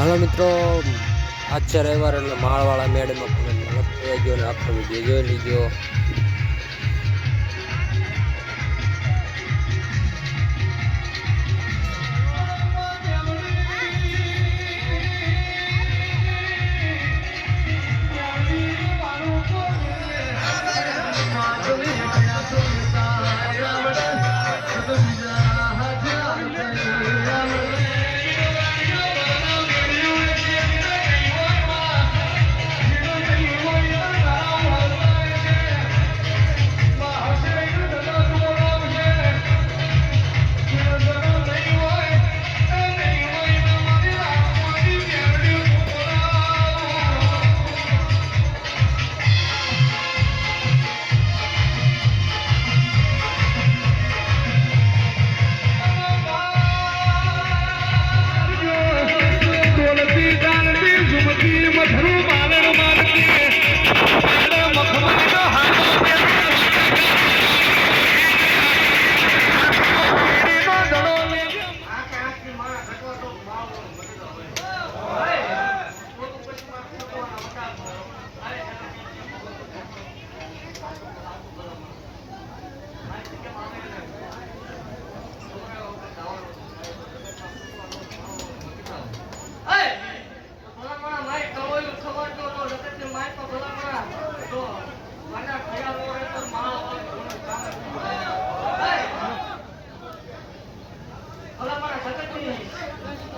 હાલો મિત્રો આજે છે રવિવાર એટલે માળવાળા મેડમાં ગયો ને આખો વીડિયો જોઈ લીધો.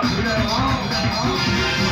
Bravo, bravo, bravo.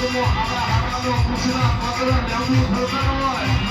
Come on, I'm not, I'm not, I'm not, I'm